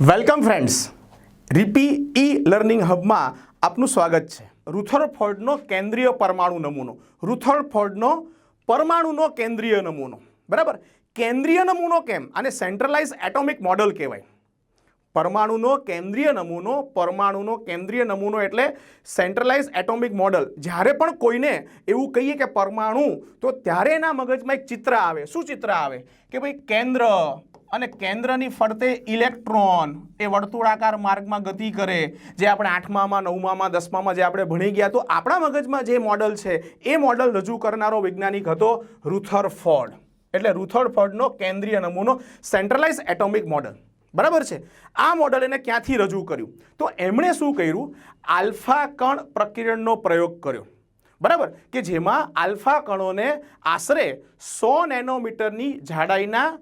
Welcome friends. રીપી e learning હબમાં આપનું સ્વાગત છે. રુથરફોર્ડનો કેન્દ્રીય પરમાણુ નમૂનો. રુથરફોર્ડનો પરમાણુનો કેન્દ્રીય નમૂનો. બરાબર? કેન્દ્રીય નમૂનો કેમ? અને સેન્ટ્રલાઇઝ એટોમિક મોડલ કહેવાય. પરમાણુનો કેન્દ્રીય નમૂનો, પરમાણુનો કેન્દ્રીય નમૂનો એટલે સેન્ટ્રલાઇઝ એટોમિક મોડલ જ્યારે પણ કોઈને એવું કહીએ કે પરમાણુ, તો ત્યારે એના મગજમાં એક ચિત્ર આવે. શું ચિત્ર આવે? કે ભાઈ કેન્દ્ર. અને કેન્દ્રની ફરતે ઇલેક્ટ્રોન એ વર્તુળાકાર માર્ગમાં ગતિ કરે. જે આપણે આઠમામાં, નવમામાં, દસમામાં જે આપણે ભણી ગયા, તો આપણા મગજમાં જે મોડલ છે, એ મોડલ રજૂ કરનારો વૈજ્ઞાનિક હતો રુથરફોર્ડ એટલે રુથરફોર્ડનો કેન્દ્રીય નમૂનો સેન્ટ્રલાઇઝ એટોમિક મોડલ બરાબર છે? આ મોડલ એને ક્યાંથી રજૂ કર્યું? તો એમણે શું કર્યું? આલ્ફા કણ પ્રકિરણનો પ્રયોગ કર્યો. બરાબર? કે જેમાં આલ્ફા કણોને આશરે સો નેનોમીટરની જાડાઈના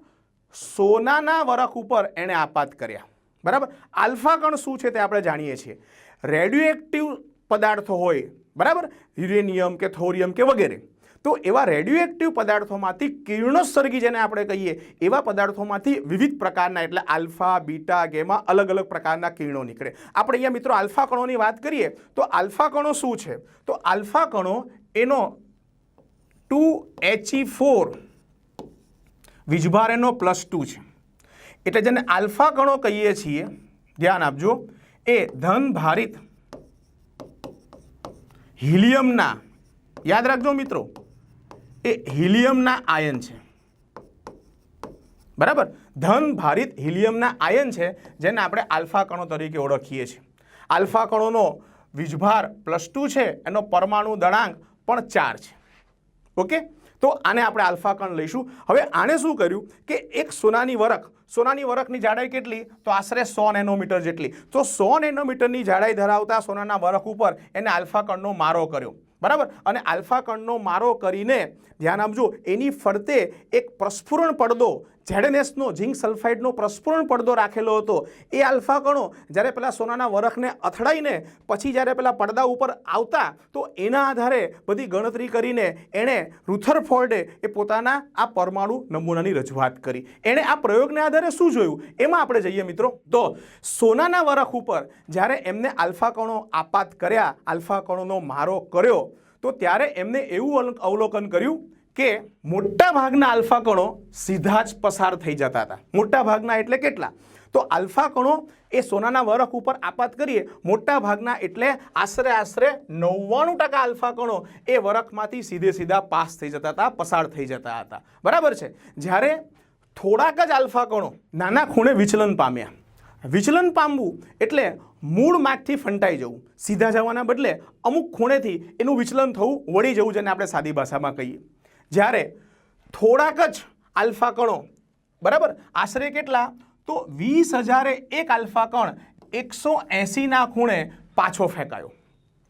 સોનાના વરખ ઉપર એણે આપાત કર્યા. બરાબર? આલ્ફા કણ શું છે તે આપણે જાણીએ છીએ. રેડિયોએક્ટિવ પદાર્થો હોય, બરાબર? યુરેનિયમ કે થોરિયમ કે વગેરે. તો એવા રેડિયોએક્ટિવ પદાર્થોમાંથી કિરણોત્સર્ગી જેને આપણે કહીએ, એવા પદાર્થોમાંથી વિવિધ પ્રકારના એટલે આલ્ફા, બીટા, ગેમા અલગ અલગ પ્રકારના કિરણો નીકળે. આપણે અહીંયા મિત્રો આલ્ફા કણોની વાત કરીએ, તો આલ્ફા કણો શું છે? તો આલ્ફા કણો એનો ટુ એચઈ ફોર વીજભાર એનો પ્લસ ટુ છે. એટલે જેને આલ્ફા કણો કહીએ છીએ, ધ્યાન આપજો, એ ધન ભારિત હિલિયમના, યાદ રાખજો મિત્રો, એ હિલિયમના આયન છે. બરાબર? ધન ભારિત હિલિયમના આયન છે, જેને આપણે આલ્ફા કણો તરીકે ઓળખીએ છીએ. આલ્ફા કણોનો વીજભાર પ્લસ ટુ છે, એનો પરમાણુ દળાંક પણ ચાર છે. ઓકે? તો આને આપણે આલ્ફા કણ લઈશું. હવે આણે શું કર્યું કે એક સોનાની વરખ, સોનાની વરખની જાડાઈ કેટલી? તો આશરે સો નેનોમીટર જેટલી. તો સો નેનોમીટરની જાડાઈ ધરાવતા સોનાના વરખ ઉપર એને આલ્ફા કણનો મારો કર્યો. બરાબર? અને આલ્ફા કણનો મારો કરીને, ધ્યાન આપજો, એની ફરતે એક પ્રસ્ફુરણ પડદો ઝેડએનએસનો ઝિંક સલ્ફાઇડનો પ્રસ્ફુરણ પડદો રાખેલો હતો. એ આલ્ફા કણો જ્યારે પેલા સોનાના વરખને અથડાઈને પછી જ્યારે પેલા પડદા ઉપર આવતા, તો એના આધારે બધી ગણતરી કરીને એણે રુથરફોર્ડે એ પોતાના આ પરમાણુ નમૂનાની રજૂઆત કરી. એણે આ પ્રયોગને આધારે શું જોયું? એમાં આપણે જઈએ મિત્રો. તો સોનાના વરખ ઉપર જ્યારે એમને આલ્ફા કણો આપાત કર્યા, આલ્ફા કણોનો મારો કર્યો, તો ત્યારે એમને એવું અવલોકન કર્યું કે મોટા ભાગના આલ્ફા કણો સીધા જ પસાર થઈ જતા હતા. મોટા ભાગના એટલે કેટલા? તો આલ્ફા કણો એ સોનાના વરખ ઉપર આપાત કરીએ મોટા ભાગના એટલે આશરે આશરે નવ્વાણું ટકા આલ્ફા કણો એ વરખમાંથી સીધે સીધા પાસ થઈ જતા હતા, પસાર થઈ જતા હતા. બરાબર છે? જ્યારે થોડાક જ આલ્ફા કણો નાના ખૂણે વિચલન પામ્યા. વિચલન પામવું એટલે મૂળ માર્ગથી ફંટાઈ જવું. સીધા જવાના બદલે અમુક ખૂણેથી એનું વિચલન થવું, વળી જવું જેને આપણે સાદી ભાષામાં કહીએ. જ્યારે થોડાક જ આલ્ફા કણો, બરાબર? આશરે કેટલા? તો વીસ હજારે એક આલ્ફા કણ એકસો એંસીના ખૂણે પાછો ફેંકાયો.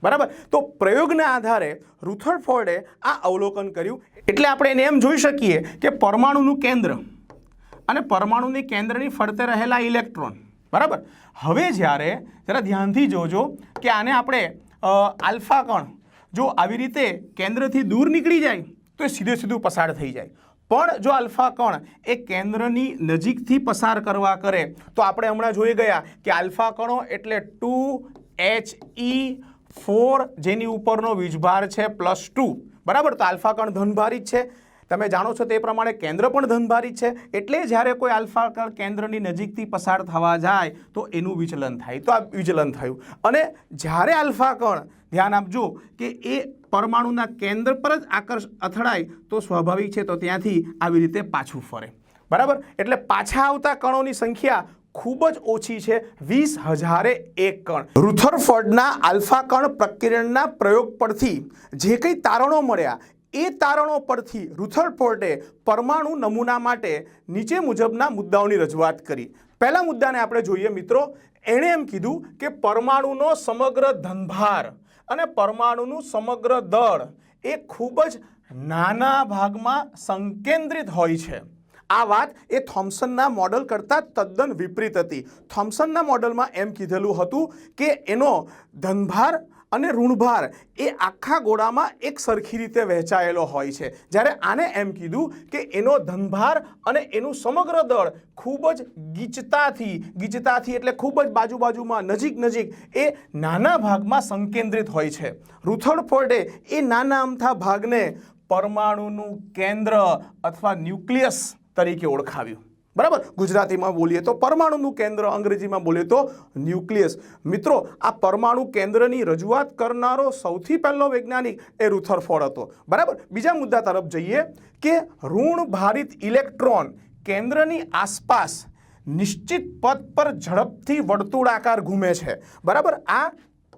બરાબર? તો પ્રયોગના આધારે રુથરફોર્ડે આ અવલોકન કર્યું. એટલે આપણે એને એમ જોઈ શકીએ કે પરમાણુનું કેન્દ્ર અને પરમાણુની કેન્દ્રની ફરતે રહેલા ઇલેક્ટ્રોન, બરાબર? હવે જ્યારે, જરા ધ્યાનથી જોજો કે આને આપણે આલ્ફા કણ જો આવી રીતે કેન્દ્રથી દૂર નીકળી જાય તો એ સીધે સીધું પસાર થઈ જાય. પણ જો આલ્ફા કણ એ કેન્દ્રની નજીકથી પસાર કરવા કરે, તો આપણે હમણાં જોઈ ગયા કે આલ્ફા કણો એટલે ટુ એચ ઈ ફોર જેની ઉપરનો વીજભાર છે પ્લસ ટુ. બરાબર? તો આલ્ફા કણ ધનભારિત છે. તમે જાણો છો તે પ્રમાણે કેન્દ્ર પણ ધનભારિત છે. એટલે જ્યારે કોઈ આલ્ફા કણ કેન્દ્રની નજીકથી પસાર થવા જાય, તો એનું વિચલન થાય. તો આ વિચલન થયું. અને જ્યારે આલ્ફા કણ, ધ્યાન આપજો કે એ પરમાણુના કેન્દ્ર પર જ આકર્ષ અથડાય તો સ્વાભાવિક છે તો ત્યાંથી આવી રીતે પાછું ફરે. બરાબર? એટલે પાછા આવતા કણોની સંખ્યા ખૂબ જ ઓછી છે, વીસ હજારે એક કણ. રુથરફોર્ડના આલ્ફા કણ પ્રકિરણના પ્રયોગ પરથી જે કંઈ તારણો મળ્યા, એ તારણો પરથી રુથરફોર્ડે પરમાણુ નમૂના માટે નીચે મુજબના મુદ્દાઓની રજૂઆત કરી. પહેલા મુદ્દાને આપણે જોઈએ મિત્રો. એણે એમ કીધું કે પરમાણુનો સમગ્ર ધનભાર અને પરમાણુનું સમગ્ર દળ એ ખૂબ જ નાના ભાગમાં સંકેન્દ્રિત હોય છે. આ વાત એ થોમ્સનના મોડલ કરતાં તદ્દન વિપરીત હતી. થોમ્સનના મોડલમાં એમ કીધેલું હતું કે એનો ધનભાર અને ઋણભાર એ આખા ગોળામાં એક સરખી રીતે વહેંચાયેલો હોય છે. જ્યારે આને એમ કીધું કે એનો ધનભાર અને એનું સમગ્ર દળ ખૂબ જ ગીચતાથી ગીચતાથી એટલે ખૂબ જ બાજુ બાજુમાં નજીક નજીક એ નાના ભાગમાં સંકેન્દ્રિત હોય છે. રુથર્ડફોર્ડે એ નાના અમથા ભાગને પરમાણુનું કેન્દ્ર અથવા ન્યુક્લિયસ તરીકે ઓળખાવ્યું. બરાબર? ગુજરાતીમાં બોલીએ તો પરમાણુનું કેન્દ્ર, અંગ્રેજીમાં બોલીએ તો ન્યુક્લિયસ. મિત્રો, આ પરમાણુ કેન્દ્રની રજૂઆત કરનારો સૌથી પહેલો વૈજ્ઞાનિક એ રુથરફોર્ડ હતો. બરાબર? બીજા મુદ્દા તરફ જઈએ કે ઋણ ભારિત ઇલેક્ટ્રોન કેન્દ્રની આસપાસ નિશ્ચિત પથ પર ઝડપથી વર્તુળાકાર ઘૂમે છે. બરાબર? આ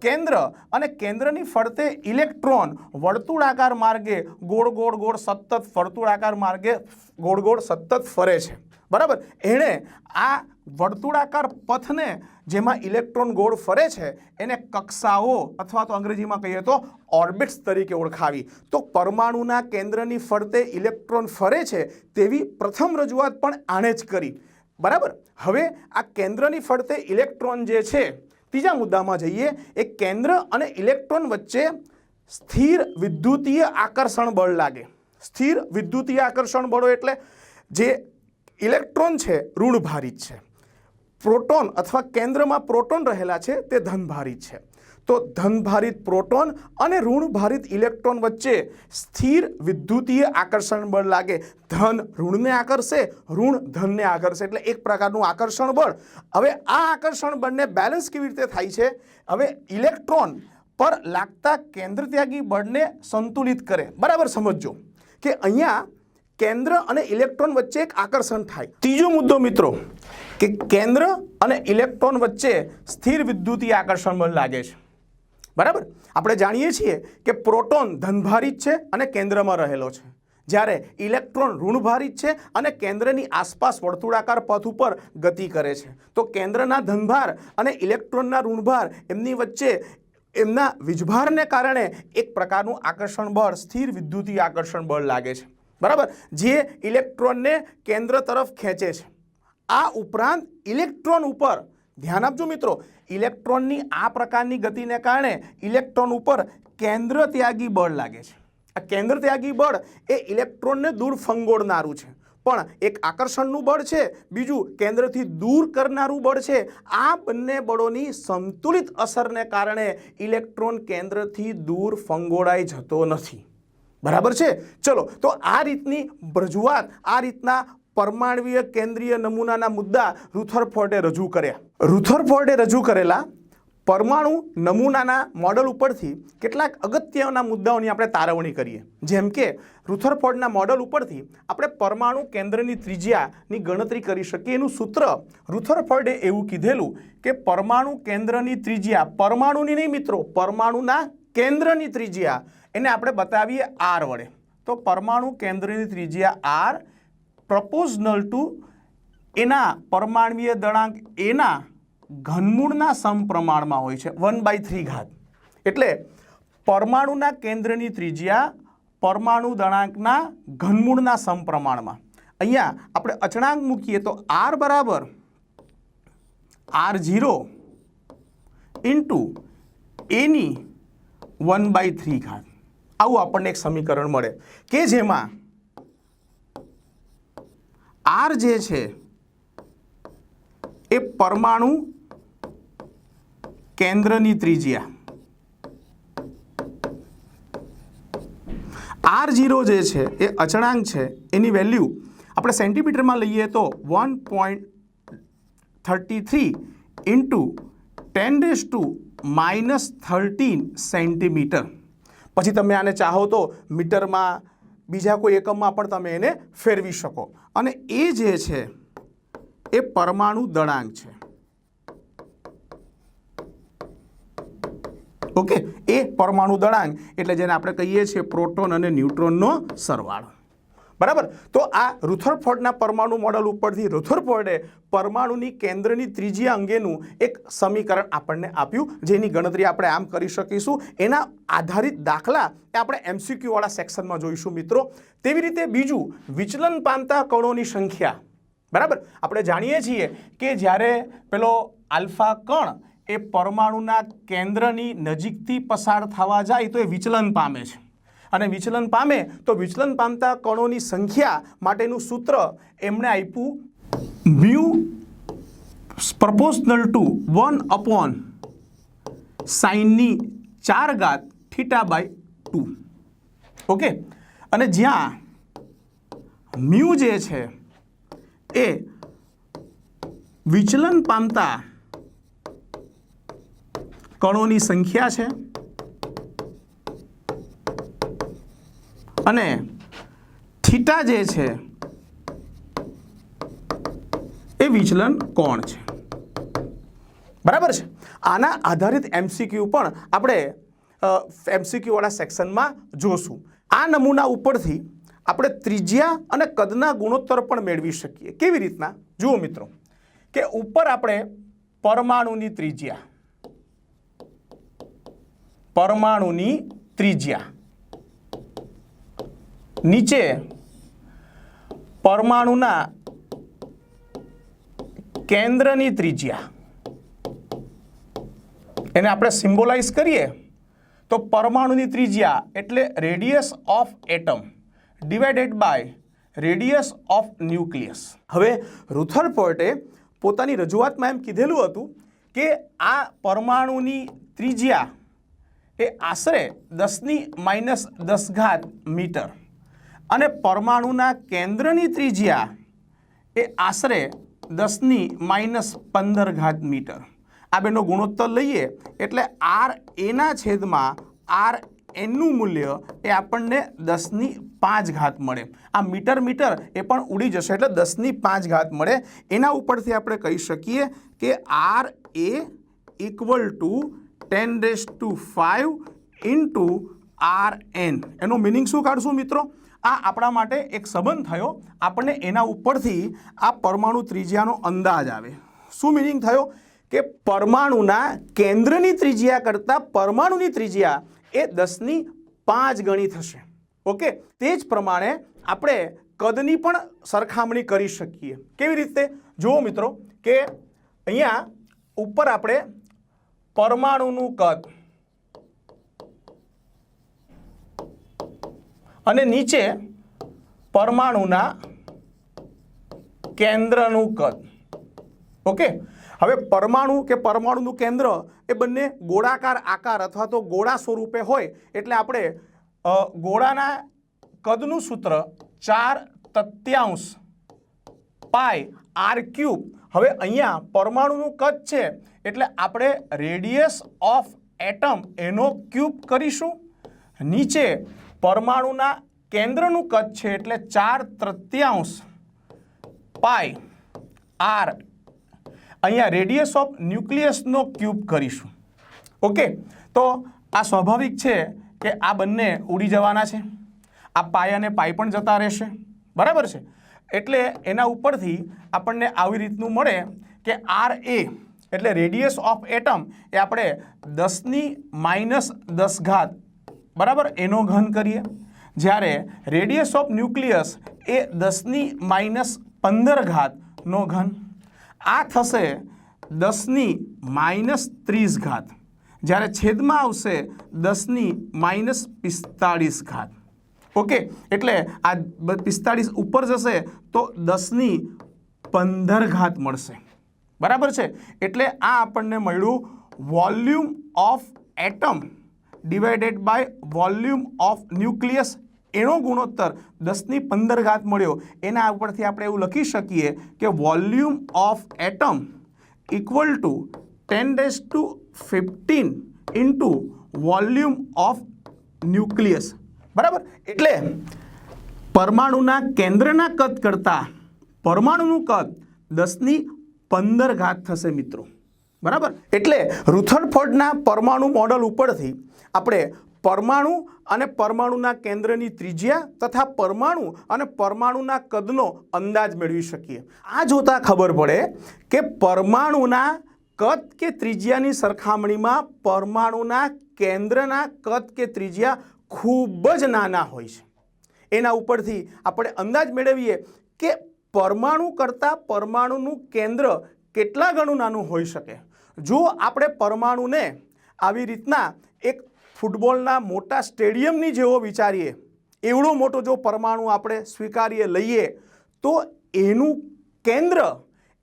કેન્દ્ર અને કેન્દ્રની ફરતે ઇલેક્ટ્રોન વર્તુળાકાર માર્ગે ગોળ ગોળ ગોળ સતત વર્તુળાકાર માર્ગે ગોળ ગોળ સતત ફરે છે. બરાબર? એણે આ વર્તુળાકાર પથને જેમાં ઇલેક્ટ્રોન ગોળ ફરે છે, એને કક્ષાઓ અથવા તો અંગ્રેજીમાં કહીએ તો ઓર્બિટ્સ તરીકે ઓળખાવી. તો પરમાણુના કેન્દ્રની ફરતે ઇલેક્ટ્રોન ફરે છે તેવી પ્રથમ રજૂઆત પણ આણે જ કરી. બરાબર? હવે આ કેન્દ્રની ફરતે ઇલેક્ટ્રોન જે છે, ત્રીજા મુદ્દામાં જઈએ. એ કેન્દ્ર અને ઇલેક્ટ્રોન વચ્ચે સ્થિર વિદ્યુતીય આકર્ષણ બળ લાગે. સ્થિર વિદ્યુતીય આકર્ષણ બળો એટલે જે ઇલેક્ટ્રોન છે ઋણભારિત છે. પ્રોટોન અથવા કેન્દ્રમાં પ્રોટોન રહેલા છે, તે ધનભારિત છે. તો ધનભારિત પ્રોટોન અને ઋણભારિત ઇલેક્ટ્રોન વચ્ચે સ્થિર વિદ્યુતીય આકર્ષણ બળ લાગે. ધન ઋણને આકર્ષે, ઋણ ધનને આકર્ષે, એટલે એક પ્રકારનું આકર્ષણ બળ. હવે આ આકર્ષણ બળને બેલેન્સ કેવી રીતે થાય છે? હવે ઇલેક્ટ્રોન પર લાગતા કેન્દ્ર ત્યાગી બળને સંતુલિત કરે. બરાબર સમજો કે અહીંયા કેન્દ્ર અને ઇલેક્ટ્રોન વચ્ચે એક આકર્ષણ થાય. ત્રીજો મુદ્દો મિત્રો, કે કેન્દ્ર અને ઇલેક્ટ્રોન વચ્ચે સ્થિર વિદ્યુતીય આકર્ષણ બળ લાગે છે. બરાબર? આપણે જાણીએ છીએ કે પ્રોટોન ધનભારિત છે અને કેન્દ્રમાં રહેલો છે. જ્યારે ઇલેક્ટ્રોન ઋણભારિત છે અને કેન્દ્રની આસપાસ વર્તુળાકાર પથ ઉપર ગતિ કરે છે. તો કેન્દ્રના ધનભાર અને ઇલેક્ટ્રોનના ઋણભાર એમની વચ્ચે એમના વીજભારને કારણે એક પ્રકારનું આકર્ષણ બળ સ્થિર વિદ્યુતીય આકર્ષણ બળ લાગે છે. બરાબર? જે ઇલેક્ટ્રોનને કેન્દ્ર તરફ ખેંચે છે. આ ઉપરાંત ઇલેક્ટ્રોન ઉપર, ધ્યાન આપજો મિત્રો, ઇલેક્ટ્રોનની આ પ્રકારની ગતિને કારણે ઇલેક્ટ્રોન ઉપર કેન્દ્ર ત્યાગી બળ લાગે છે. આ કેન્દ્ર ત્યાગી બળ એ ઇલેક્ટ્રોનને દૂર ફંગોળનારું છે. પણ એક આકર્ષણનું બળ છે, બીજું કેન્દ્રથી દૂર કરનારું બળ છે. આ બંને બળોની સંતુલિત અસરને કારણે ઇલેક્ટ્રોન કેન્દ્રથી દૂર ફંગોળાઈ જતો નથી. બરાબર છે? ચલો, તો આ રીતની રજૂઆત, આ રીતના પરમાણવીય કેન્દ્રીય નમૂનાના મુદ્દા રુથરફોર્ડે રજૂ કર્યા. રુથરફોર્ડે રજૂ કરેલા પરમાણુ નમૂનાના મોડલ ઉપરથી કેટલાક અગત્યના મુદ્દાઓની આપણે તારવણી કરીએ. જેમ કે રુથરફોર્ડના મોડલ ઉપરથી આપણે પરમાણુ કેન્દ્રની ત્રિજ્યાની ગણતરી કરી શકીએ. એનું સૂત્ર રુથરફોર્ડે એવું કીધેલું કે પરમાણુ કેન્દ્રની ત્રિજ્યા, પરમાણુની નહીં મિત્રો, પરમાણુના કેન્દ્રની ત્રિજ્યા. એને આપણે બતાવીએ આર વડે. તો પરમાણુ કેન્દ્રની ત્રિજ્યા આર પ્રપોઝનલ ટુ એના પરમાણવીય દળાંક એના ઘનમૂળના સમપ્રમાણમાં હોય છે વન બાય થ્રી ઘાત. એટલે પરમાણુના કેન્દ્રની ત્રિજ્યા પરમાણુ દળાંકના ઘનમૂળના સમપ્રમાણમાં. અહીંયા આપણે અચળાંક મૂકીએ તો આર બરાબર આર ઝીરો ઇન્ટુ એની વન બાય થ્રી ઘાત આવું આપણને એક સમીકરણ મળે કે જેમાં આર જે છે એ પરમાણુ કેન્દ્રની ત્રિજ્યા. આર જીરો જે છે એ અચળાંક છે, એની વેલ્યુ આપણે સેન્ટીમીટરમાં લઈએ તો one point thirty three into ten raise to minus thirteen centimetre. પછી તમે આને ચાહો તો મીટરમાં બીજા કોઈ એકમમાં પણ તમે એને ફેરવી શકો. અને એ જે છે, એ પરમાણુ દળાંક છે. ઓકે? એ પરમાણુ દળાંક, એટલે જેને આપણે કહીએ છીએ પ્રોટોન અને ન્યુટ્રોનનો સરવાળો. બરાબર? તો આ રુથરફોર્ડના પરમાણુ મોડલ ઉપરથી રુથરફોર્ડે પરમાણુની કેન્દ્રની ત્રિજ્યા અંગેનું એક સમીકરણ આપણને આપ્યું, જેની ગણતરી આપણે આમ કરી શકીશું. એના આધારિત દાખલા એ આપણે એમસીક્યુવાળા સેક્શનમાં જોઈશું મિત્રો. તેવી રીતે બીજું, વિચલન પામતા કણોની સંખ્યા. બરાબર? આપણે જાણીએ છીએ કે જ્યારે પેલો આલ્ફા કણ એ પરમાણુના કેન્દ્રની નજીકથી પસાર થવા જાય, તો એ વિચલન પામે છે. અને વિચલન પામે તો વિચલન પામતા કણોની સંખ્યા માટેનું સૂત્ર એમણે આપ્યું મ્યુ પ્રપોઝનલ ટુ વન અપોન સાઇનની ચાર ઘાત થીટા બાય ટુ. ઓકે? અને જ્યાં મ્યુ જે છે એ વિચલન પામતા કણોની સંખ્યા છે અને થીટા જે છે, એ વિચલન કોણ છે? બરાબર છે? આના આધારિત એમસીક્યુ પણ આપણે એમસીક્યુવાળા સેક્શનમાં જોશું. આ નમૂના ઉપરથી આપણે ત્રિજ્યા અને કદના ગુણોત્તર પણ મેળવી શકીએ. કેવી રીતના? જુઓ મિત્રો, કે ઉપર આપણે પરમાણુની ત્રિજ્યા પરમાણુની ત્રિજ્યા નીચે પરમાણુના કેન્દ્રની ત્રિજ્યા. એને આપણે સિમ્બોલાઇઝ કરીએ તો પરમાણુની ત્રિજ્યા એટલે radius of atom divided by radius of nucleus. હવે રુથરફોર્ટે પોતાની રજૂઆતમાં એમ કીધેલું હતું કે આ પરમાણુની ત્રિજ્યા એ આશરે દસની માઇનસ દસ ઘાત મીટર અને પરમાણુના કેન્દ્રની ત્રિજ્યા એ આશરે દસની માઇનસ પંદર ઘાત મીટર. આ બેનો ગુણોત્તર લઈએ એટલે આર એના છેદમાં આર એનનું મૂલ્ય એ આપણને દસની પાંચ ઘાત મળે. આ મીટર મીટર એ પણ ઉડી જશે એટલે દસની પાંચ ઘાત મળે. એના ઉપરથી આપણે કહી શકીએ કે R A equal to ten raise to five into R N એનો મિનિંગ શું કાઢશું મિત્રો? આ આપણા માટે એક સંબંધ થયો. આપણને એના ઉપરથી આ પરમાણુ ત્રિજ્યાનો અંદાજ આવે. શું મિનિંગ થયો? કે પરમાણુના કેન્દ્રની ત્રિજ્યા કરતાં પરમાણુની ત્રિજ્યા એ દસની પાંચ ગણી થશે. ઓકે? તે જ પ્રમાણે આપણે કદની પણ સરખામણી કરી શકીએ. કેવી રીતે? જુઓ મિત્રો કે અહીંયા ઉપર આપણે પરમાણુનું કદ અને નીચે પરમાણુના કેન્દ્રનું કદ. ઓકે? હવે પરમાણુ કે પરમાણુનું કેન્દ્ર એ બંને ગોળાકાર આકાર અથવા તો ગોળા સ્વરૂપે હોય એટલે આપણે ગોળાના કદનું સૂત્ર ચાર તત્યાંશ પાય આર ક્યુબ. હવે અહીંયા પરમાણુનું કદ છે એટલે આપણે રેડિયસ ઓફ એટમ એનો ક્યુબ કરીશું. નીચે પરમાણુના કેન્દ્રનું કદ છે એટલે ચાર તૃત્યાંશ. Pi R. અહીંયા રેડિયસ ઓફ ન્યુક્લિયસનો ક્યુબ કરીશું. ઓકે, તો આ સ્વાભાવિક છે કે આ બંને ઉડી જવાના છે. આ પાય અને પાય પણ જતા રહેશે. બરાબર છે? એટલે એના ઉપરથી આપણને આવી રીતનું મળે કે આર એ, એટલે રેડિયસ ઓફ એટમ, એ આપણે દસની માઇનસ દસ ઘાત બરાબર? એનો ઘન કરીએ. જ્યારે રેડિયસ ઓફ ન્યુક્લિયસ એ દસની માઇનસ પંદર ઘાતનો ઘન. આ થશે દસની માઇનસ ત્રીસ ઘાત. જ્યારે છેદમાં આવશે દસની માઇનસ પિસ્તાળીસ ઘાત. ઓકે? એટલે આ પિસ્તાળીસ ઉપર જશે તો દસની પંદર ઘાત મળશે. બરાબર છે? એટલે આ આપણને મળ્યું volume of atom. Divided by volume of nucleus એનો ગુણોત્તર દસની પંદર ઘાત મળ્યો. એના ઉપરથી આપણે એવું લખી શકીએ કે volume of atom equal to ten raise to fifteen into volume of nucleus બરાબર? એટલે પરમાણુના કેન્દ્રના કદ કરતાં પરમાણુનું કદ દસની પંદર ઘાત થશે મિત્રો. બરાબર? એટલે રુથરફોર્ડના પરમાણુ મોડલ ઉપરથી આપણે પરમાણુ અને પરમાણુના કેન્દ્રની ત્રિજ્યા તથા પરમાણુ અને પરમાણુના કદનો અંદાજ મેળવી શકીએ. આ જોતાં ખબર પડે કે પરમાણુના કદ કે ત્રિજ્યાની સરખામણીમાં પરમાણુના કેન્દ્રના કદ કે ત્રિજ્યા ખૂબ જ નાના હોય છે. એના ઉપરથી આપણે અંદાજ મેળવીએ કે પરમાણુ કરતાં પરમાણુનું કેન્દ્ર કેટલા ગણું નાનું હોઈ શકે? જો આપણે પરમાણુને આવી રીતના એક ફૂટબોલના મોટા સ્ટેડિયમની જેવો વિચારીએ, એવડો મોટો જો પરમાણુ આપણે સ્વીકારીએ, લઈએ, તો એનું કેન્દ્ર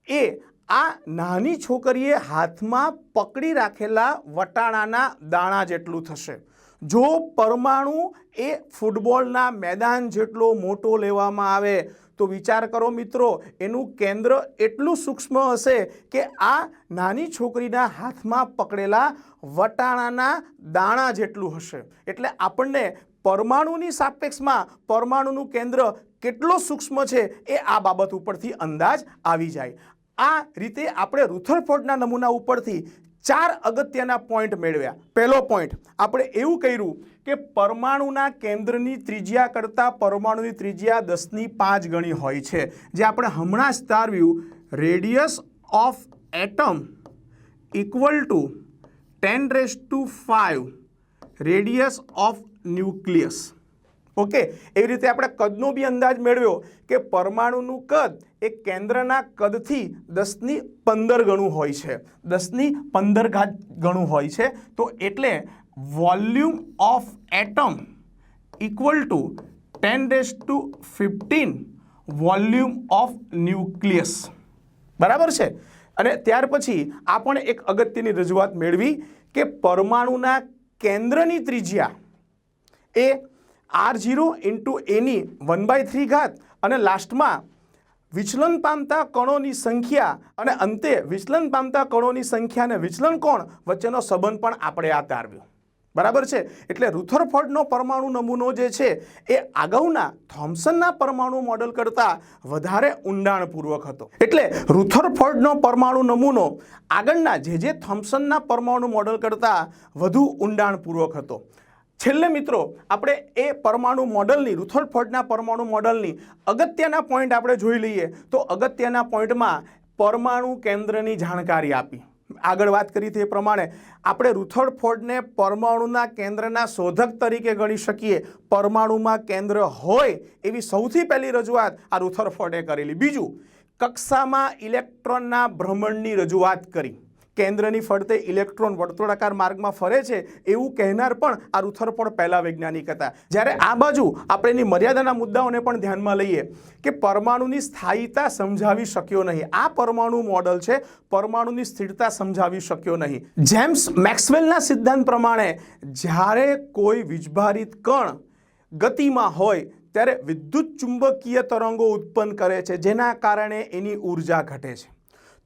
એ આ નાની છોકરીએ હાથમાં પકડી રાખેલા વટાણાના દાણા જેટલું થશે. જો પરમાણુ એ ફૂટબોલના મેદાન જેટલો મોટો લેવામાં આવે, તો વિચાર કરો મિત્રો, એનું કેન્દ્ર એટલું સૂક્ષ્મ હશે કે આ નાની છોકરીના હાથમાં પકડેલા વટાણાના દાણા જેટલું હશે. એટલે આપણને પરમાણુની સાપેક્ષમાં પરમાણુનું કેન્દ્ર કેટલો સૂક્ષ્મ છે એ આ બાબત ઉપરથી અંદાજ આવી જાય. આ રીતે આપણે રુથરફોર્ડના નમૂના ઉપરથી ચાર અગત્યના પોઈન્ટ મેળવ્યા. પહેલો પોઈન્ટ આપણે એવું કર્યું કે પરમાણુના કેન્દ્રની ત્રિજ્યા કરતાં પરમાણુની ત્રિજ્યા દસની પાંચ ગણી હોય છે. જે આપણે હમણાં જ તારવ્યું radius of atom equal to ten raise to five radius of nucleus okay, એવી રીતે આપણે કદનો બી અંદાજ મેળવ્યો કે પરમાણુનું કદ એ કેન્દ્રના કદથી દસની પંદર ગણું હોય છે. દસની પંદર ઘાત ગણું હોય છે. તો એટલે volume of atom equal to ten raise to fifteen volume of nucleus. બરાબર છે? અને ત્યાર પછી આ પણ એક અગત્યની રજૂઆત મેળવી કે પરમાણુના કેન્દ્રની ત્રિજ્યા એ આર ઝીરો ઇન્ટુ એની વન બાય થ્રી ઘાત અને લાસ્ટમાં વિચલન પામતા કણોની સંખ્યા અને અંતે વિચલન પામતા કણોની સંખ્યા અને વિચલન કોણ વચ્ચેનો સંબંધ પણ આપણે આ તારવ્યો બરાબર છે? એટલે રુથરફોર્ડનો પરમાણુ નમૂનો જે છે એ અગાઉના થોમ્સનના પરમાણુ મોડલ કરતાં વધારે ઊંડાણપૂર્વક હતો. એટલે રુથરફોર્ડનો પરમાણુ નમૂનો આગળના જે જે થોમ્સનના પરમાણુ મોડલ કરતાં વધુ ઊંડાણપૂર્વક હતો. છેલ્લે મિત્રો, આપણે એ પરમાણુ મોડલની રુથરફોર્ડના પરમાણુ મોડલની અગત્યના પોઈન્ટ આપણે જોઈ લઈએ તો અગત્યના પોઈન્ટમાં પરમાણુ કેન્દ્રની જાણકારી આપી. આગળ વાત કરી તે પ્રમાણે, આપણે રુથરફોર્ડને પરમાણુના કેન્દ્રના શોધક તરીકે ગણી શકીએ. પરમાણુમાં કેન્દ્ર હોય એવી સૌથી પહેલી રજૂઆત આ રુથરફોર્ડે કરેલી. બીજું, કક્ષામાં ઇલેક્ટ્રોનના ભ્રમણની રજૂઆત કરી. કેન્દ્રની ફરતે ઇલેક્ટ્રોન વર્તુળાકાર માર્ગમાં ફરે છે એવું કહેનાર પણ આ રુથરફોર્ડ પહેલા વૈજ્ઞાનિક હતા. જ્યારે આ બાજુ આપણે એની મર્યાદાના મુદ્દાઓને પણ ધ્યાનમાં લઈએ કે પરમાણુની સ્થાયીતા સમજાવી શક્યો નહીં. આ પરમાણુ મોડલ છે, પરમાણુની સ્થિરતા સમજાવી શક્યો નહીં. જેમ્સ મેક્સવેલના સિદ્ધાંત પ્રમાણે જ્યારે કોઈ વીજભારિત કણ ગતિમાં હોય, ત્યારે વિદ્યુત ચુંબકીય તરંગો ઉત્પન્ન કરે છે, જેના કારણે એની ઊર્જા ઘટે છે.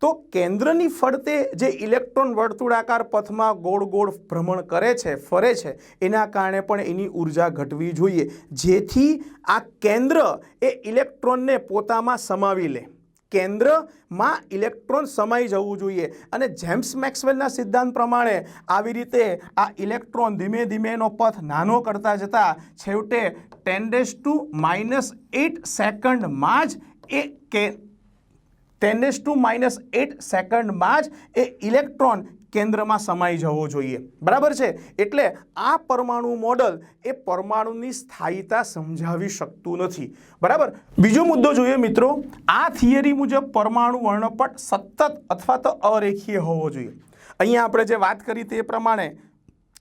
તો કેન્દ્રની ફરતે જે ઇલેક્ટ્રોન વર્તુળાકાર પથમાં ગોળ ગોળ ભ્રમણ કરે છે, ફરે છે, એના કારણે પણ એની ઊર્જા ઘટવી જોઈએ. જેથી આ કેન્દ્ર એ ઇલેક્ટ્રોનને પોતામાં સમાવી લે. કેન્દ્રમાં ઇલેક્ટ્રોન સમાઈ જવું જોઈએ. અને જેમ્સ મેક્સવેલના સિદ્ધાંત પ્રમાણે આવી રીતે આ ઇલેક્ટ્રોન ધીમે ધીમે એનો પથ નાનો કરતા જતા છેવટે ten days to minus eight સેકન્ડમાં જ એ કે ટેન ટુ માઇનસ એટ સેકન્ડમાં જ એ ઇલેક્ટ્રોન કેન્દ્રમાં સમાઈ જવો જોઈએ. બરાબર છે? એટલે આ પરમાણુ મોડલ એ પરમાણુની સ્થાયીતા સમજાવી શકતું નથી. બરાબર? બીજો મુદ્દો જોઈએ મિત્રો. આ થિયરી મુજબ પરમાણુ વર્ણપટ સતત અથવા તો અરેખીય હોવો જોઈએ. અહીંયા આપણે જે વાત કરી તે પ્રમાણે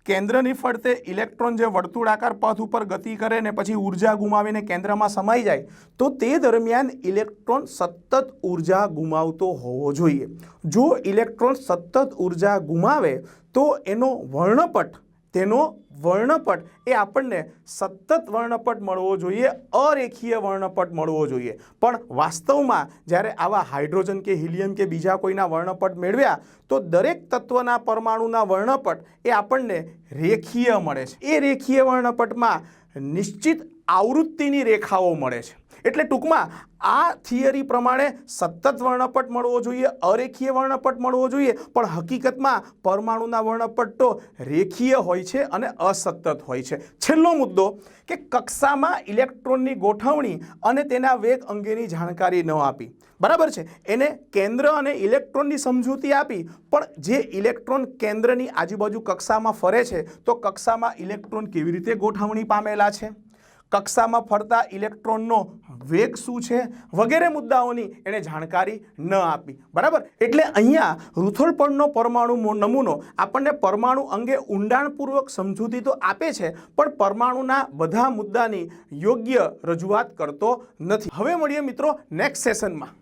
કેન્દ્રની ફરતે ઇલેક્ટ્રોન જે વર્તુળાકાર પથ ઉપર ગતિ કરે ને પછી ઊર્જા ગુમાવીને કેન્દ્રમાં સમાઈ જાય, તો તે દરમિયાન ઇલેક્ટ્રોન સતત ઊર્જા ગુમાવતો હોવો જોઈએ. જો ઇલેક્ટ્રોન સતત ઊર્જા ગુમાવે, તો એનો વર્ણપટ તેનો વર્ણપટ એ આપણને સતત વર્ણપટ મળવો જોઈએ, અરેખીય વર્ણપટ મળવો જોઈએ. પણ વાસ્તવમાં જ્યારે આવા હાઇડ્રોજન કે હિલિયમ કે બીજા કોઈના વર્ણપટ મેળવ્યા, તો દરેક તત્વના પરમાણુના વર્ણપટ એ આપણને રેખીય મળે છે. એ રેખીય વર્ણપટમાં નિશ્ચિત આવૃત્તિની રેખાઓ મળે છે. એટલે ટૂંકમાં આ થિયરી પ્રમાણે સતત વર્ણપટ મળવો જોઈએ, અરેખીય વર્ણપટ મળવો જોઈએ, પણ હકીકતમાં પરમાણુના વર્ણપટ તો રેખીય હોય છે અને અસતત હોય છે. છેલ્લો મુદ્દો કે કક્ષામાં ઇલેક્ટ્રોનની ગોઠવણી અને તેના વેગ અંગેની જાણકારી ન આપી. બરાબર છે? એને કેન્દ્ર અને ઇલેક્ટ્રોનની સમજૂતી આપી, પણ જે ઇલેક્ટ્રોન કેન્દ્રની આજુબાજુ કક્ષામાં ફરે છે, તો કક્ષામાં ઇલેક્ટ્રોન કેવી રીતે ગોઠવણી પામેલા છે? કક્ષામાં ફરતા ઇલેક્ટ્રોનનો વેગ શું છે વગેરે મુદ્દાઓની એણે જાણકારી ન આપી. બરાબર? એટલે અહીંયા રૂથોડપણનો પરમાણુ નમૂનો આપણને પરમાણુ અંગે ઊંડાણપૂર્વક સમજૂતી તો આપે છે, પણ પરમાણુના બધા મુદ્દાની યોગ્ય રજૂઆત કરતો નથી. હવે મળીએ મિત્રો નેક્સ્ટ સેશનમાં